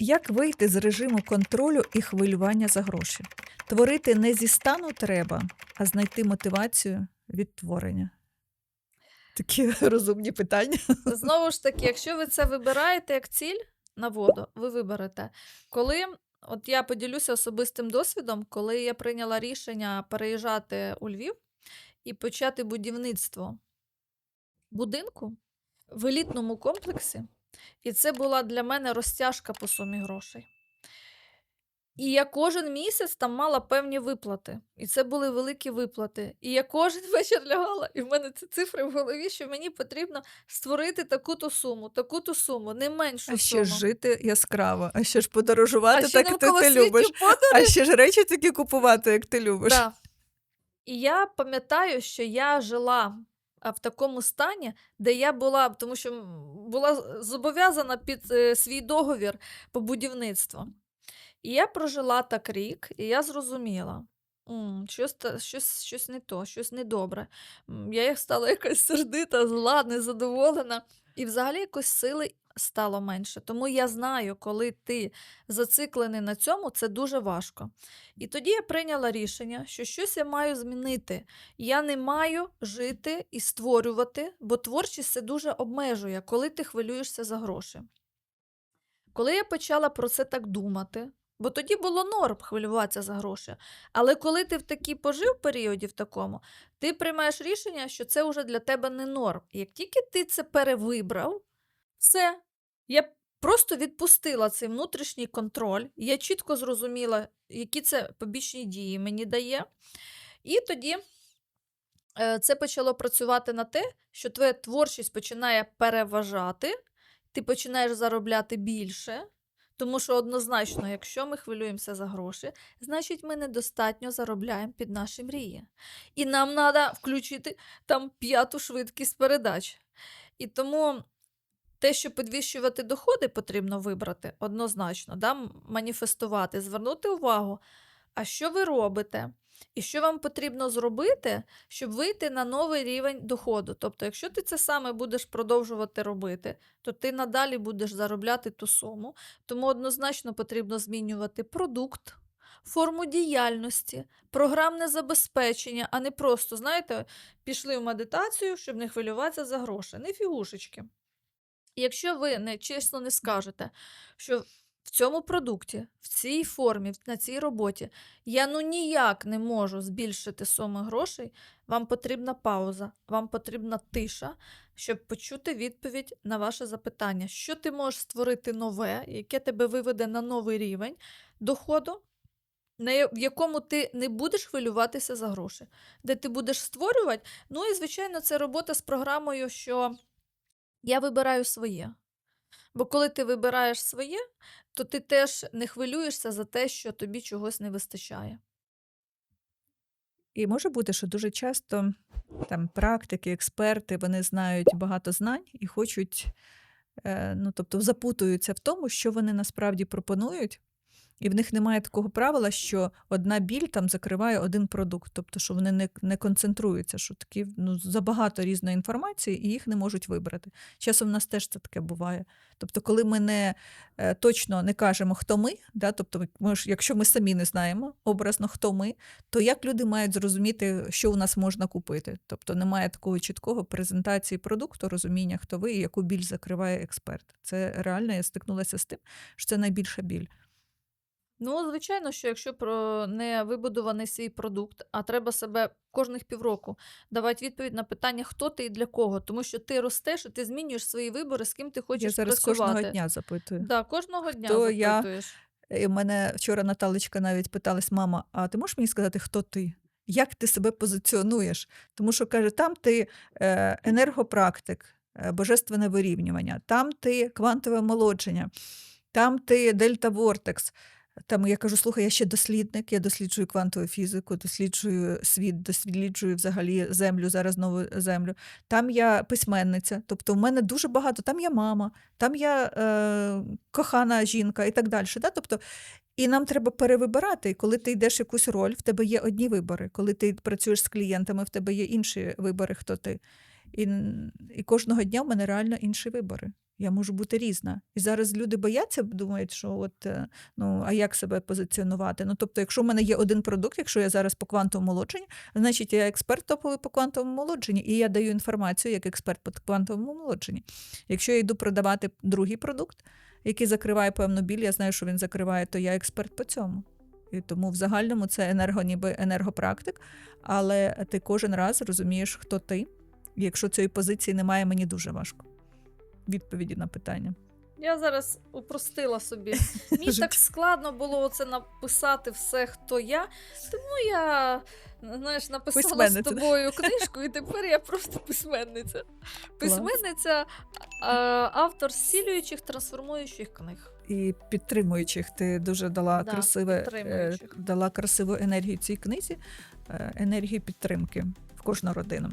Як вийти з режиму контролю і хвилювання за гроші? Творити не зі стану треба, а знайти мотивацію від творення. Такі розумні питання. Знову ж таки, якщо ви це вибираєте як ціль на воду, ви виберете. Коли, от я поділюся особистим досвідом, коли я прийняла рішення переїжджати у Львів і почати будівництво будинку в елітному комплексі, і це була для мене розтяжка по сумі грошей. І я кожен місяць там мала певні виплати. І це були великі виплати. І я кожен вечір лягала, і в мене ці цифри в голові, що мені потрібно створити таку-то суму, таку-то суму, не меншу А ще суму. ж жити яскраво, а ще ж подорожувати а так, як ти, ти любиш. подорожі. А ще ж речі такі купувати, як ти любиш. Да. І я пам'ятаю, що я жила а, в такому стані, де я була, тому що була зобов'язана під е, свій договір по будівництву. І я прожила так рік, і я зрозуміла. Щось, щось, щось не то, щось недобре. Я стала якась сердита, зла, незадоволена. І взагалі якось сили стало менше. Тому я знаю, коли ти зациклений на цьому, це дуже важко. І тоді я прийняла рішення, що щось я маю змінити. Я не маю жити і створювати, бо творчість це дуже обмежує, коли ти хвилюєшся за гроші. Коли я почала про це так думати, бо тоді було норм хвилюватися за гроші. Але коли ти в такій пожив періоді в такому, ти приймаєш рішення, що це вже для тебе не норм. Як тільки ти це перевибрав, все. Я просто відпустила цей внутрішній контроль. Я чітко зрозуміла, які це побічні дії мені дає. І тоді е, це почало працювати на те, що твоя творчість починає переважати, ти починаєш заробляти більше. Тому що однозначно, якщо ми хвилюємося за гроші, значить ми недостатньо заробляємо під наші мрії. І нам треба включити там п'яту швидкість передач. І тому те, що підвищувати доходи, потрібно вибрати однозначно, да? маніфестувати, звернути увагу, а що ви робите, і що вам потрібно зробити, щоб вийти на новий рівень доходу. Тобто, якщо ти це саме будеш продовжувати робити, то ти надалі будеш заробляти ту суму. Тому однозначно потрібно змінювати продукт. Форму діяльності, програмне забезпечення, а не просто, знаєте, пішли в медитацію, щоб не хвилюватися за гроші. Не фігушечки. Якщо ви не, чесно не скажете, що в цьому продукті, в цій формі, на цій роботі я ну ніяк не можу збільшити суми грошей, вам потрібна пауза, вам потрібна тиша, щоб почути відповідь на ваше запитання, що ти можеш створити нове, яке тебе виведе на новий рівень доходу, в якому ти не будеш хвилюватися за гроші, де ти будеш створювати. Ну і, звичайно, це робота з програмою, що я вибираю своє. Бо коли ти вибираєш своє, то ти теж не хвилюєшся за те, що тобі чогось не вистачає. І може бути, що дуже часто там практики, експерти, вони знають багато знань і хочуть, е, ну тобто запутуються в тому, що вони насправді пропонують. І в них немає такого правила, що одна біль там закриває один продукт, тобто, що вони не, не концентруються, що такі ну, забагато різної інформації, і їх не можуть вибрати. Часом в нас теж це таке буває. Тобто, коли ми не е, точно не кажемо, хто ми, да, тобто, ми ж, якщо ми самі не знаємо образно, хто ми, то як люди мають зрозуміти, що у нас можна купити? Тобто немає такого чіткого презентації продукту, розуміння, хто ви і яку біль закриває експерт. Це реально я стикнулася з тим, що це найбільша біль. Ну, звичайно, що якщо про не вибудований свій продукт, а треба себе кожних півроку давати відповідь на питання, хто ти і для кого, тому що ти ростеш і ти змінюєш свої вибори, з ким ти хочеш я зараз працювати. кожного дня запитую. Да, кожного дня Хто я? запитуєш. І в мене вчора Наталечка навіть питалась: мама, а ти можеш мені сказати, хто ти? Як ти себе позиціонуєш? Тому що каже, там ти е, енергопрактик, е, божественне вирівнювання, там ти квантове омолодження, там ти дельта Вортекс. Там я кажу, слухай, я ще дослідник, я досліджую квантову фізику, досліджую світ, досліджую взагалі землю, зараз нову землю. Там я письменниця, тобто в мене дуже багато, там я мама, там я е, кохана жінка і так далі. Да? Тобто, і нам треба перевибирати. Коли ти йдеш якусь роль, в тебе є одні вибори. Коли ти працюєш з клієнтами, в тебе є інші вибори, хто ти. І, і кожного дня в мене реально інші вибори. Я можу бути різна. І зараз люди бояться, думають, що от е, ну а як себе позиціонувати? Ну тобто, якщо в мене є один продукт, якщо я зараз по квантовому молодженню, значить я експерт топовий по квантовому молодженні, і я даю інформацію як експерт по квантовому молодженні. Якщо я йду продавати другий продукт, який закриває певну біль, я знаю, що він закриває, то я експерт по цьому. І тому в загальному це енерго, ніби енергопрактик, але ти кожен раз розумієш, хто ти. Якщо цієї позиції немає, мені дуже важко. Відповіді на питання. Я зараз упростила собі. Мені так складно було оце написати все, хто я. Тому я, знаєш, написала з тобою книжку, і тепер я просто письменниця. Письменниця, автор зцілюючих, трансформуючих книг. І підтримуючих ти дуже дала Да, красиве, е, дала красиву енергію цій книзі, е, енергію підтримки в кожну родину.